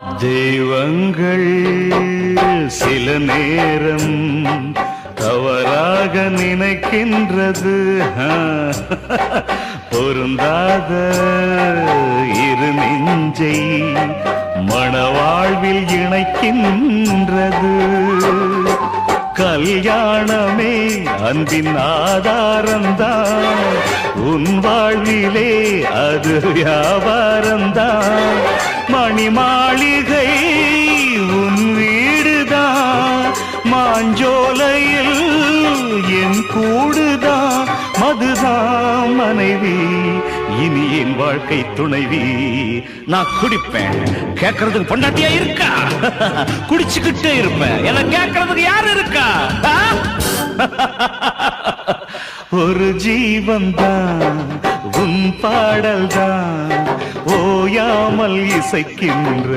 தெய்வங்கள் சில நேரம் தவறாக நினைக்கின்றது. பொருந்தாத இரு நெஞ்சை மணவாழ்வில் இணைக்கின்றது. கல்யாணமே அன்பின் ஆதாரம்தான். உன் வாழ்விலே அது வியாபாரம்தான். மணிமா மாளிகை உன் வீடுதான் மாஞ்சோலையில் என் கூடுதான் மதுதான் மனைவி இனி என் வாழ்க்கை துணைவி. நான் குடிப்பேன். கேட்கறதுக்கு பொண்டாட்டியா இருக்கா? குடிச்சுக்கிட்டே இருப்பேன். என்ன கேட்கறதுக்கு யார் இருக்கா? ஒரு ஜீவன் தான் உன் பாடல் தான் ஓயாமல் இசைக்கின்ற